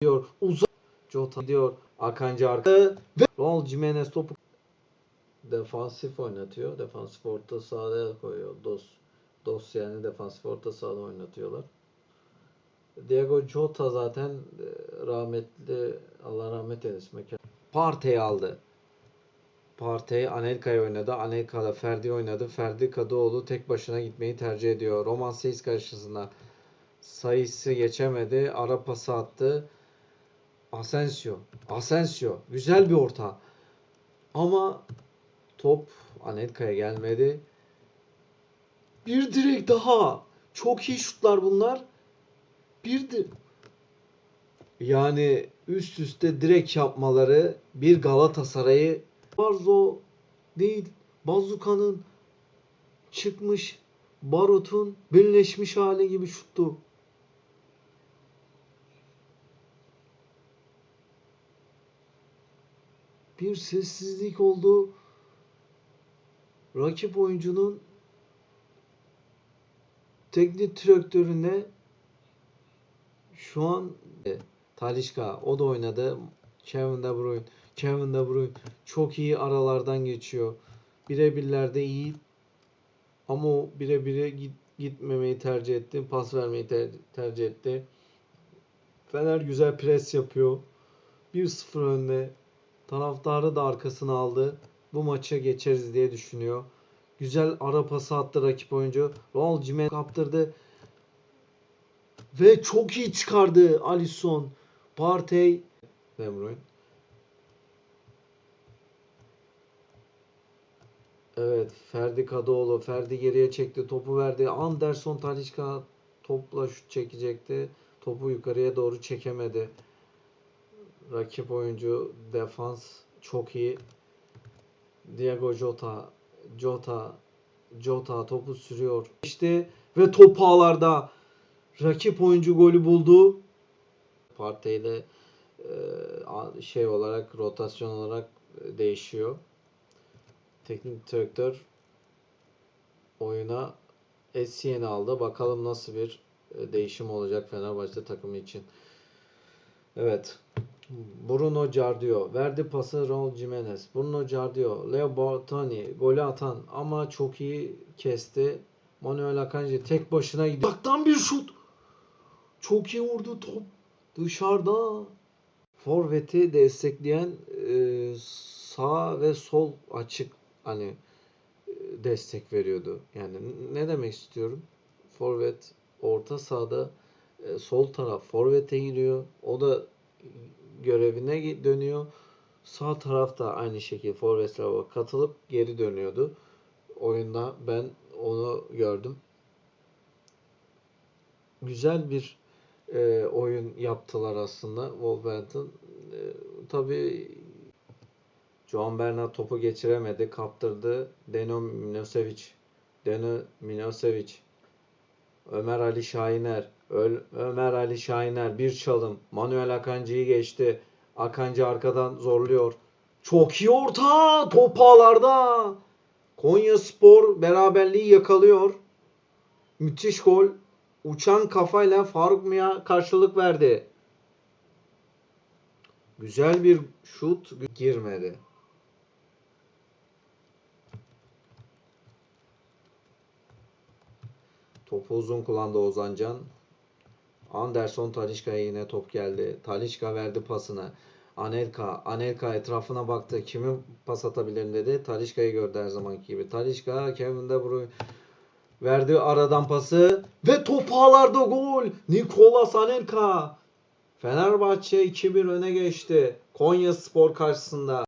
diyor. Uzak Jota diyor. Akancı arka ve Raul Jimenez topu defansif oynatıyor. Defansif orta sahaya koyuyor. Dos Dos yani defansif orta sahada oynatıyorlar. Diego Jota zaten e, rahmetli Allah rahmet eylesin. Partey'i aldı. Partey Anelka'yı oynadı. Anelka da Ferdi oynadı. Ferdi Kadıoğlu tek başına gitmeyi tercih ediyor. Roman Seyis karşısında sayısı geçemedi. Ara pası attı. Asensio. Asensio. Güzel bir orta. Ama top Anelka'ya gelmedi. Bir direk daha. Çok iyi şutlar bunlar. Bir di yani üst üste direk yapmaları bir Galatasaray'ı Barzo değil Bazuka'nın çıkmış barutun birleşmiş hali gibi şuttu. Bir sessizlik oldu. Rakip oyuncunun teknik direktörüne şu an e, Talisca o da oynadı. Kevin De Bruyne. Kevin De Bruyne çok iyi aralardan geçiyor. Birebirlerde iyi ama o birebire git, gitmemeyi tercih etti. Pas vermeyi ter- tercih etti. Fener güzel pres yapıyor. 1-0 önde. Taraftarı da arkasına aldı. Bu maça geçeriz diye düşünüyor. Güzel ara pası attı rakip oyuncu. Raul Jimenez kaptırdı. Ve çok iyi çıkardı Alisson. Partey. De. Evet, Ferdi Kadıoğlu. Ferdi geriye çekti. Topu verdi. Anderson Talisca topla şut çekecekti. Topu yukarıya doğru çekemedi. Rakip oyuncu defans çok iyi. Diego Jota Jota Jota topu sürüyor. İşte ve top ağlarda rakip oyuncu golü buldu. Parteyde e, şey olarak rotasyon olarak e, değişiyor. Teknik direktör oyuna Essien'i aldı. Bakalım nasıl bir e, değişim olacak Fenerbahçe takımı için. Evet. Bruno Cardio verdi pası Raul Jimenez. Bruno Cardio, Leo Bartoni golü atan ama çok iyi kesti. Manuel Akanji tek başına gidiyor. Uzaktan bir şut. Çok iyi vurdu top. Dışarıda. Forvet'i destekleyen e, sağ ve sol açık hani e, destek veriyordu. Yani ne demek istiyorum? Forvet orta sahada e, sol taraf forvete giriyor. O da görevine dönüyor. Sağ tarafta aynı şekilde forvetlere katılıp geri dönüyordu. Oyunda ben onu gördüm. Güzel bir e, oyun yaptılar aslında Wolverhampton. E, tabii Joan Bernat topu geçiremedi, kaptırdı. Deno Milosevic, Deno Milosevic, Ömer Ali Şahiner, Ömer Ali Şahiner bir çalım. Manuel Akancı'yı geçti. Akancı arkadan zorluyor. Çok iyi orta top. Konya Spor beraberliği yakalıyor. Müthiş gol. Uçan kafayla Faruk Mia karşılık verdi. Güzel bir şut girmedi. Topu uzun kullandı Ozancan. Anderson Talisca'ya yine top geldi. Talisca verdi pasını. Anelka, Anelka etrafına baktı. Kimi pas atabilirim dedi. Talisca'yı gördü her zamanki gibi. Talisca, Kevin De Bruyne verdi aradan pası ve top ağlarda gol. Nikolas Anelka. Fenerbahçe 2-1 öne geçti. Konya Spor karşısında.